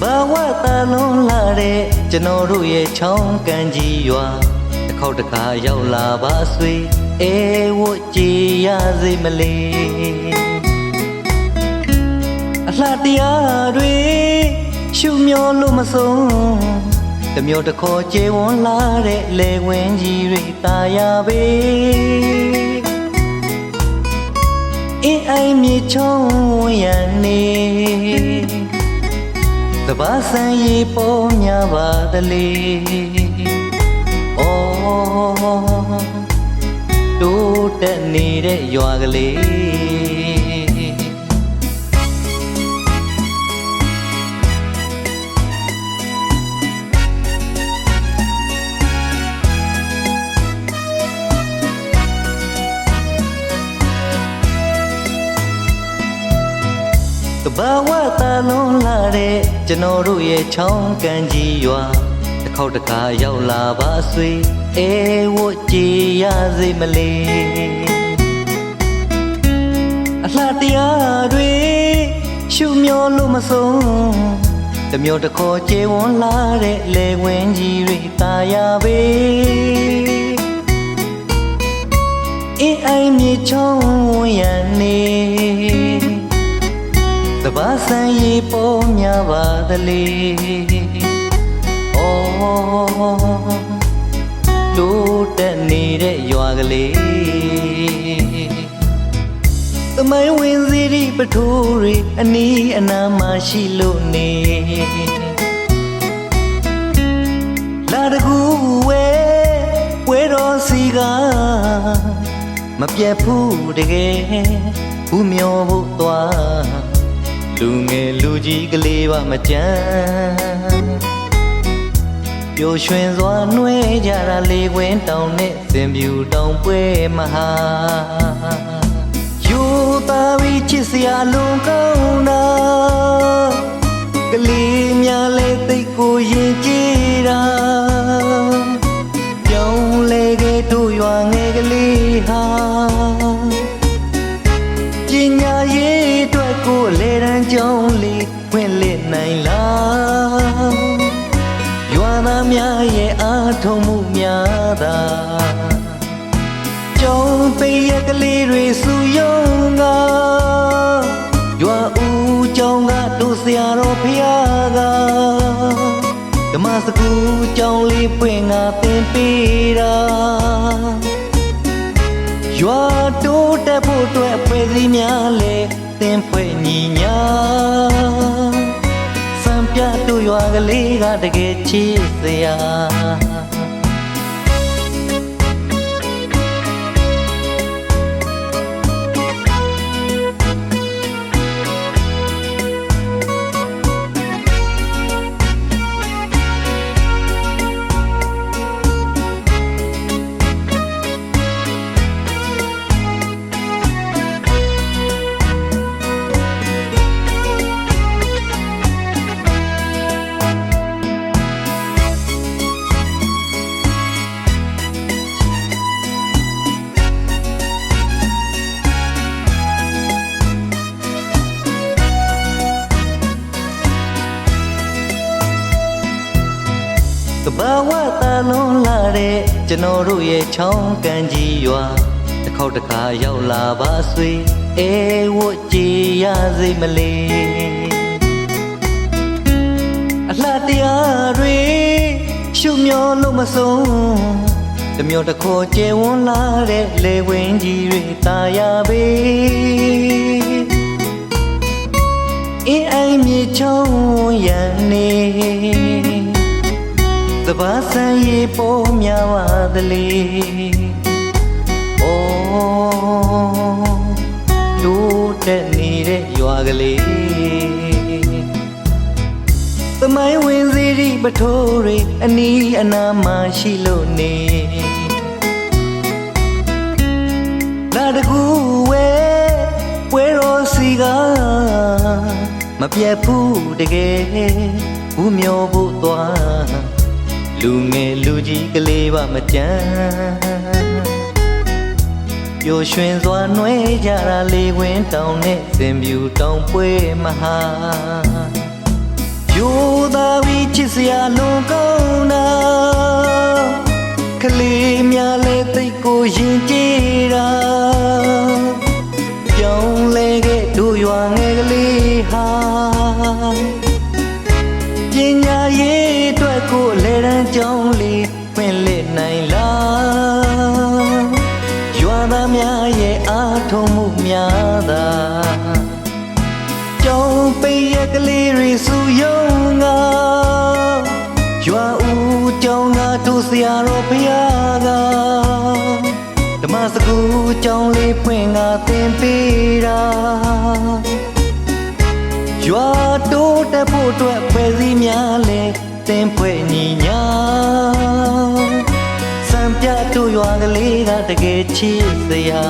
ဘာဝတန်လွန်လာတဲ့ကျွန်တော်တို့ရဲ့ချောင်းကန်ကြီးရွာတစ်ခေါက်တစ်ခါရောက်လာပါဆွေအေဝတ်ကြည်ရစေမလေးအလှတရားတွေရှုမျောလို့မဆုံးတမျိုးတစ်ခေါ်ကျေဝန်းလာတဲ့လေဝင်ကြီးတွေตาရပေအင်းအိုင်မြေချုံးရန်နေတ ဘာဆန်ရီပေါ်များပါတလေဩတိုးတက်နေတဲ့ရွာကလေး ဘာဝတန်လွန်လာတဲ့ကျွန်တော်တို့ရဲ့ချောင်းကန်ကြီးရွာတစ်ခေါက်တစ်ခါရောက်လာပါဆွေအေဝတ်ကြည်ရစေမလေးအလှတရားတွေရှုမျောလို့မဆုံးတမျိုးတစ်ခေါ်ကျေဝန်းလာတဲ့လေဝင်ကြီးတွေตาရပေအင်းအိုင်မြေချုံးရန်နေ တဘာဆန်ရီပေါ်များပါသလေဩတိုးတက်နေတဲ့ရွာကလေးသမိုင်းဝင်စီရီပထိုးရီအနီးအနားမှာရှိလို့နေလာတကူဝဲဝဲတော်စီကမပြတ်ဘူးတကယ်ဘူးမျောဖို့သွား လူငယ်လူကြီးကလေးပါမကြမ်းပျော်ရွှင်စွာနှွဲကြတာလေခွင်းတောင်နဲ့စင်ပြူတောင်ပွဲမဟာယူသားပြီးချစ်စရာလွန်ကောင်းတာကလေးများလဲသိတ်ကိုရင်ကြ ဆရာတော်ဖျားကဓမ္မစကူကြောင်းလေးပွင့်ငါသင်ပေးတာရွာတိုးတက်ဖို့အတွက်ဖွဲ့စည်းများလေသင်ဖွဲ့ညီညာစံပြတို့ရွာကလေးကတကယ်ချစ်စရာ တဘာဝတန်လွန်လာတဲ့ကျွန်တော်တို့ရဲ့ချောင်းကန်ကြီးရွာတစ်ခေါက်တစ်ခါရောက်လာပါဆွေအေဝတ်ကြည်ရစေမလေးအလှတရားတွေရှုမျောလို့မဆုံးတမျိုးတစ်ခေါ်ကျဲဝန်းလာတဲ့လေဝင်ကြီးတွေตาရပေ ဆန်ရီပေါ်များပါသလေဩတိုးတက်နေတဲ့ရွာကလေးသမိုင်းဝင်စီရီပထိုးတွေအနီးအနားမှာရှိလို့နေလာတကူဝဲပွဲတော်စီကမပြတ်ဘူးတကယ်ဘူးမျောဖို့သွားလူင ယ်လူကြီးကလေးပါမကြမ်းပျော်ရွှင်စွာနှွဲကြတာလေခွင်းတောင်နဲ့စင်ပြူတောင်ပွဲမဟာယပြိုသားပြီးချစ်စရာလွန်ကောင်းတာကလေးများလဲသိတ်ကိုရင်ကြည်တာပြောင်းလဲခဲ့တို့ရွာငယ်ကလေးဟာပညာရေးအတွက်ကိုလေရန်ကြောင်းလေးဖွင့်လှ မှုများသာကြောင်းပိတ်ရကလေးတွေစုယုံငါရွာဦးကြောင်းကတို့ဆရာတော်ဖရာကဓမ္မစကူကြောင်းလေးဖွင့်ငါသင်ပေးတာရွာတိုးတက်ဖို့အတွက်ဖွဲ့စည်းများလဲတင်ဖွဲ့ညီညာစံပြတို့ရွာကလေးကတကယ်ချစ်စရာ